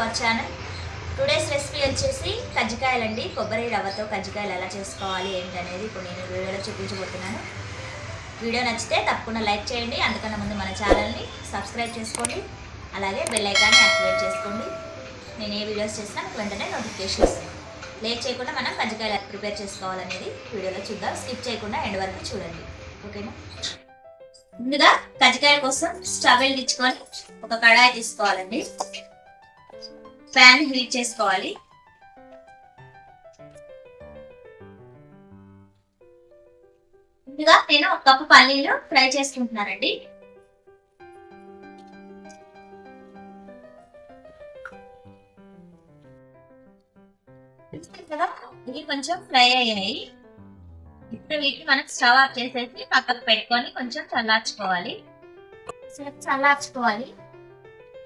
Our channel today's recipe వచ్చేసి కజ్జికాయలండి. కొబ్బరి రవ్వతో కజ్జికాయలు ఎలా చేసుకోవాలి ఏంటనేది ఇప్పుడు నేను వీడియోలో చూపించబోతున్నాను. వీడియో నచ్చితే తప్పకుండా లైక్ చేయండి. అందుకన్నా ముందు మన ఛానల్ని సబ్స్క్రైబ్ చేసుకోండి. అలాగే బెల్ ఐకాన్ని యాక్టివేట్ చేసుకోండి. నేను ఏ వీడియోస్ చేసినా మీకు వెంటనే నోటిఫికేషన్ ఇస్తాను లేట్ చేయకుండా మనం కజ్జికాయలు ప్రిపేర్ చేసుకోవాలనేది వీడియోలో చూద్దాం. స్కిప్ చేయకుండా ఎండ్ వరకు చూడండి. ఓకేనా? ముందుగా కజ్జికాయ కోసం స్టవ్ వెలిగించుకొని ఒక కడాయి తీసుకోవాలండి. ప్యాన్ హీట్ చేసుకోవాలి. ముందుగా నేను ఒక కప్పు పల్లీలు ఫ్రై చేసుకుంటున్నానండి. కదా ఇవి కొంచెం ఫ్రై అయ్యాయి. ఇప్పుడు వీటిని మనం స్టవ్ ఆఫ్ చేసేసి పక్కకు పెట్టుకొని కొంచెం చల్లార్చుకోవాలి. చల్లార్చుకోవాలి.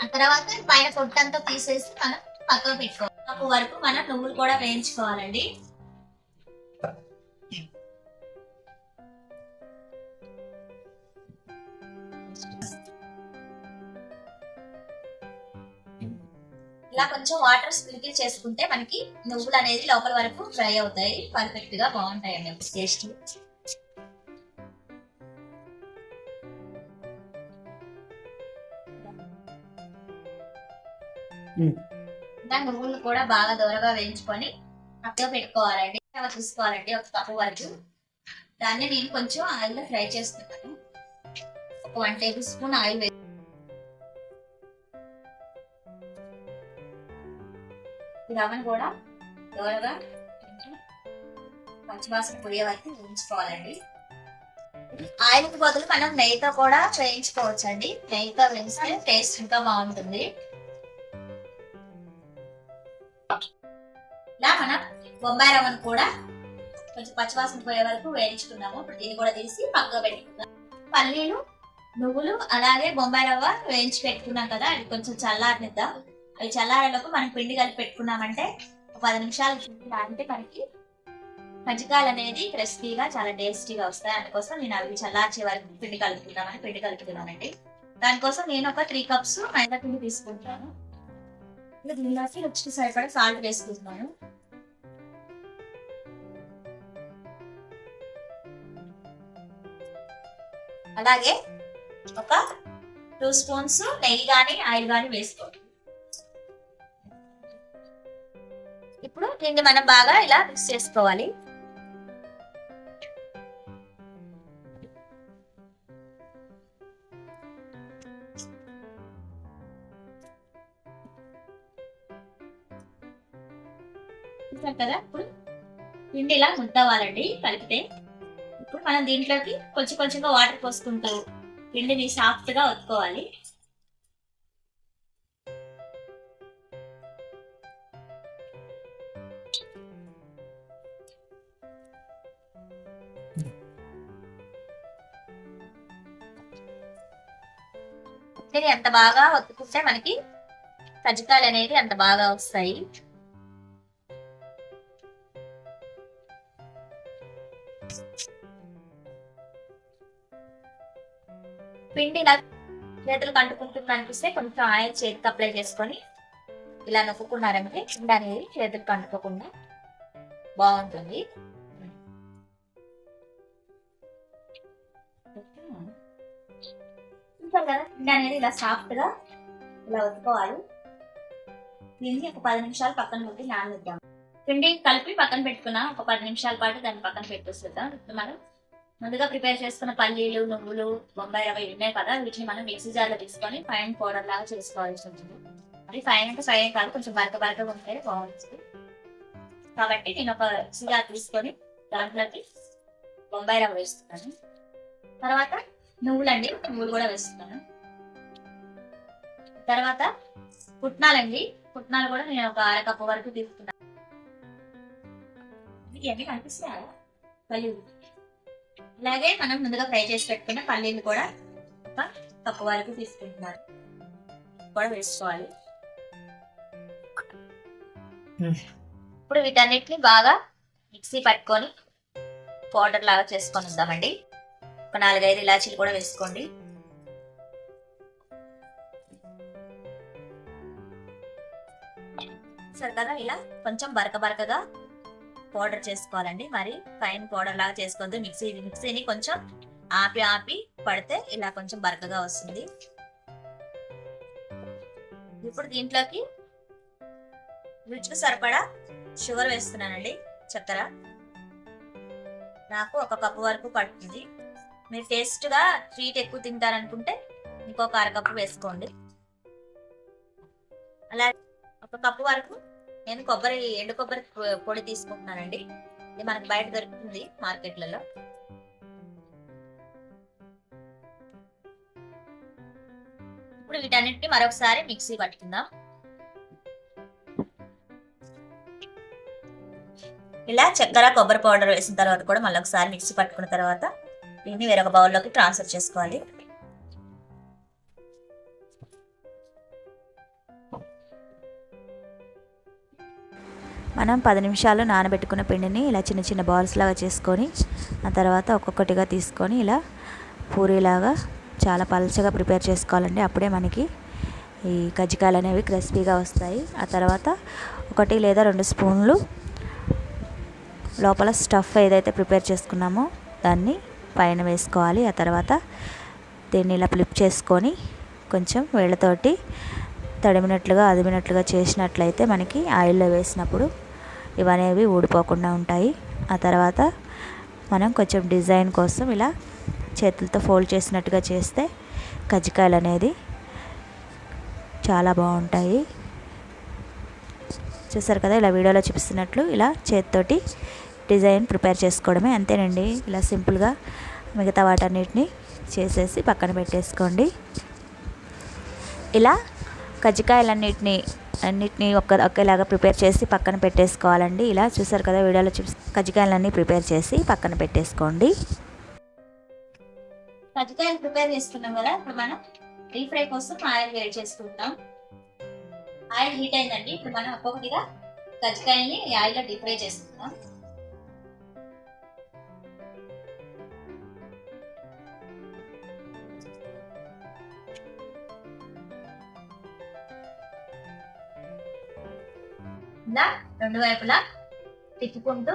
ఆ తర్వాత పైన పొట్టంతా తీసేసి మనం పక్కకు పెట్టుకోవాలి అప్పటి వరకు మనం నువ్వులు కూడా వేయించుకోవాలండి. ఇలా కొంచెం వాటర్ స్ప్రింకిల్ చేసుకుంటే మనకి నువ్వులు అనేది లోపల వరకు ఫ్రై అవుతాయి. పర్ఫెక్ట్గా అండి టేస్ట్. దాని నువ్వులు కూడా బాగా దూరగా వేయించుకొని పక్కన పెట్టుకోవాలండి. అలా చూసుకోవాలండి ఒక కప్పు వరకు. దాన్ని నేను కొంచెం ఆయిల్ ఫ్రై చేస్తున్నాను. ఒక వన్ టేబుల్ స్పూన్ ఆయిల్ వేసి ఈ రవ్వను కూడా దూరగా పచ్చివాసన పోయే వరకు వేయించుకోవాలండి. ఆయిల్కి బదులు మనం నెయ్యితో కూడా వేయించుకోవచ్చు అండి నెయ్యితో వేస్తే టేస్ట్ ఇంకా బాగుంటుంది. ఇలా మనం బొంబాయి రవ్వను కూడా కొంచెం పచ్చివాసన పోయే వరకు వేయించుకున్నాము ఇప్పుడు దీన్ని కూడా తీసి పక్కగా పెట్టుకుందాం. పల్లీలు నువ్వులు అలాగే బొంబాయి రవ్వ వేయించి పెట్టుకున్నాం కదా అది కొంచెం చల్లారనిద్దాం. అవి చల్లారేలోపు మనం పిండి కలిపి పెట్టుకున్నామంటే ఒక పది నిమిషాలు అంటే మనకి కజ్జికాయలు అనేది క్రిస్పీగా చాలా టేస్టీగా వస్తాయి. అందుకోసం నేను అవి చల్లార్చే వరకు పిండి కలుపుకుందామని పిండి కలుపుతున్నానండి. దానికోసం నేను ఒక త్రీ కప్స్ మైదా పిండి తీసుకుంటాను. ఇంకా దీనిలోకి రుచికి సరిపడా సాల్ట్ వేసుకుంటున్నాను అలాగే ఒక టూ స్పూన్స్ నెయ్యి కానీ ఆయిల్ కానీ వేసుకోండి. ఇప్పుడు దీన్ని మనం బాగా ఇలా మిక్స్ చేసుకోవాలి. చూసారు కదా? ఇప్పుడు పిండి ఇలా ముద్దవ్వాలండి కలిపితే. ఇప్పుడు మనం దీంట్లోకి కొంచెం కొంచెంగా వాటర్ పోసుకుంటూ పిండిని సాఫ్ట్గా ఒత్తుకోవాలి. ఎంత బాగా ఒత్తుకుంటే మనకి కజ్జికాయలు అనేది అంత బాగా వస్తాయి. పిండి ఇలా చేతులు కంటుకుంటుంది అనిపిస్తే కొంచెం ఆయిల్ చేతికి అప్లై చేసుకొని ఇలా నొక్కున్నారంటే పిండి అనేది చేతులు కంటుకోకుండా బాగుంటుంది. చూసారు కదా పిండి అనేది ఇలా సాఫ్ట్గా ఇలా వదుకోవాలి దీన్ని ఒక పది నిమిషాలు పక్కన పెట్టి నాననిద్దాం పిండి కలిపి పక్కన పెట్టుకున్నాం ఒక పది నిమిషాల పాటు దాన్ని పక్కన పెట్టేస్తుందాం ఇప్పుడు మనం ముందుగా ప్రిపేర్ చేసుకున్న పల్లీలు నువ్వులు బొంబాయి రవ్వ ఇవి ఉన్నాయి కదా వీటిని మనం మిక్సీ జార్లో తీసుకొని ఫైన్ పౌడర్ లాగా చేసుకోవాల్సి ఉంటుంది అది ఫైన్ అంటే ఫ్రై కాదు కొంచెం బరక బరకగా ఉంటే బాగుంటుంది. కాబట్టి నేను ఒక మిక్సీ జార్ తీసుకొని దాంట్లోకి బొంబాయి రవ్వ వేస్తున్నాను. తర్వాత నువ్వులండి నువ్వులు కూడా వేస్తున్నాను. తర్వాత పుట్నాలండి పుట్నాలు కూడా నేను ఒక అర కప్పు వరకు తీసుకున్నాను. ఇవన్నీ కనిపిస్తున్నాయా? పల్లీలు. అలాగే మనం ముందుగా ఫ్రై చేసి పెట్టుకున్న పల్లీలు కూడా తక్కువ వరకు తీసుకుంటున్నారు కూడా వేసుకోవాలి. ఇప్పుడు వీటన్నిటిని బాగా మిక్సీ పట్టుకొని పౌడర్ లాగా చేసుకొని ఉందామండి. ఒక నాలుగైదు ఇలాచీలు కూడా వేసుకోండి. సరే కదా ఇలా కొంచెం బరక బరకగా పౌడర్ చేసుకోవాలండి. మరి ఫైన్ పౌడర్ లాగా చేసుకోవద్దు. మిక్సీ మిక్సీని కొంచెం ఆపి ఆపి పడితే ఇలా కొంచెం బరకగా వస్తుంది. ఇప్పుడు దీంట్లోకి రుచికి సరిపడా షుగర్ వేస్తున్నానండి. చక్కెర నాకు ఒక కప్పు వరకు పడుతుంది. మీరు టేస్ట్గా స్వీట్ ఎక్కువ తింటారనుకుంటే ఇంకొక అరకప్పు వేసుకోండి. అలా ఒక కప్పు వరకు నేను కొబ్బరి ఎండు కొబ్బరి పొడి తీసుకుంటున్నానండి. ఇది మనకు బయట దొరుకుతుంది మార్కెట్లలో. ఇప్పుడు వీటన్నిటిని మరొకసారి మిక్సీ పట్టుకుందాం. ఇలా చక్కెర కొబ్బరి పౌడర్ వేసిన తర్వాత కూడా మళ్ళీ ఒకసారి మిక్సీ పట్టుకున్న తర్వాత దీన్ని వేరొక బౌల్లోకి ట్రాన్స్ఫర్ చేసుకోవాలి. మనం పది నిమిషాలు నానబెట్టుకున్న పిండిని ఇలా చిన్న చిన్న బాల్స్ లాగా చేసుకొని ఆ తర్వాత ఒక్కొక్కటిగా తీసుకొని ఇలా పూరీలాగా చాలా పలచగా ప్రిపేర్ చేసుకోవాలండి. అప్పుడే మనకి ఈ కజ్జికాయలు అనేవి క్రిస్పీగా వస్తాయి. ఆ తర్వాత ఒకటి లేదా రెండు స్పూన్లు లోపల స్టఫ్ ఏదైతే ప్రిపేర్ చేసుకున్నామో దాన్ని పైన వేసుకోవాలి. ఆ తర్వాత దీన్ని ఇలా ఫ్లిప్ చేసుకొని కొంచెం వేళ్ళతోటి తడిమినట్లుగా అదిమినట్లుగా చేసినట్లయితే మనకి ఆయిల్లో వేసినప్పుడు ఇవనేవి ఊడిపోకుండా ఉంటాయి. ఆ తర్వాత మనం కొంచెం డిజైన్ కోసం ఇలా చేతులతో ఫోల్డ్ చేసినట్టుగా చేస్తే కజ్జికాయలు అనేది చాలా బాగుంటాయి. చూసారు కదా ఇలా వీడియోలో చూపిస్తున్నట్లు ఇలా చేతితోటి డిజైన్ ప్రిపేర్ చేసుకోవడమే అంతేనండి. ఇలా సింపుల్గా మిగతా వాటన్నిటిని చేసేసి పక్కన పెట్టేసుకోండి. ఇలా కజ్జికాయలన్నిటిని అన్నిటిని ఒక్క ఒకేలాగా ప్రిపేర్ చేసి పక్కన పెట్టేసుకోవాలండి. ఇలా చూసారు కదా వీడియోలో చూసి కజ్జికాయలన్నీ ప్రిపేర్ చేసి పక్కన పెట్టేసుకోండి. కజ్జికాయలు ప్రిపేర్ చేసుకున్నాం కదా ఇప్పుడు మనం డీప్ ఫ్రై కోసం ఆయిల్ వేడి చేసుకుంటాం. ఆయిల్ హీట్ అయిందండి ఇప్పుడు మనం ఒక్కొక్కటిగా కజ్జికాయల్ని ఆయిల్లో డీప్ ఫ్రై చేసుకుందాం. ఇలా రెండు వైపులా తిప్పుకుంటూ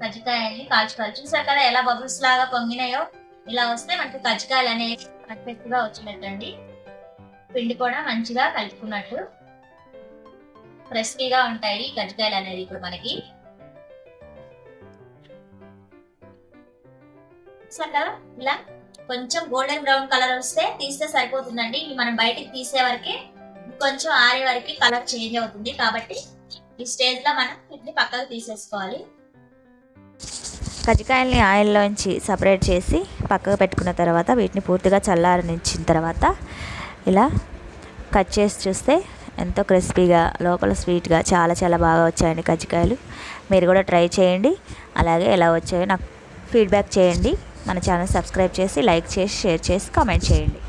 కజ్జికాయల్ని కాల్చుకోవాలి. చూసారు కదా ఎలా బబుల్స్ లాగా పొంగినాయో? ఇలా వస్తే మనకి కజ్జికాయలు అనేవి పర్ఫెక్ట్గా వచ్చినట్టండి. పిండి కూడా మంచిగా కలుపుకున్నట్టు క్రిస్పీగా ఉంటాయి కజ్జికాయలు అనేది ఇప్పుడు మనకి. కదా ఇలా కొంచెం గోల్డెన్ బ్రౌన్ కలర్ వస్తే తీస్తే సరిపోతుందండి. మనం బయటికి తీసే వరకే కొంచెం ఆరే వరకు కలర్ చేంజ్ అవుతుంది కాబట్టి ఈ స్టేజ్లో మనం వీటిని పక్కకు తీసేసుకోవాలి. కజ్జికాయల్ని ఆయిల్లోంచి సపరేట్ చేసి పక్కకు పెట్టుకున్న తర్వాత వీటిని పూర్తిగా చల్లారనిచ్చిన తర్వాత ఇలా కట్ చేసి చూస్తే ఎంతో క్రిస్పీగా లోపల స్వీట్గా చాలా చాలా బాగా వచ్చాయండి కజ్జికాయలు. మీరు కూడా ట్రై చేయండి. అలాగే ఎలా వచ్చాయో నాకు ఫీడ్బ్యాక్ చేయండి. మన ఛానల్ సబ్స్క్రైబ్ చేసి లైక్ చేసి షేర్ చేసి కామెంట్ చేయండి.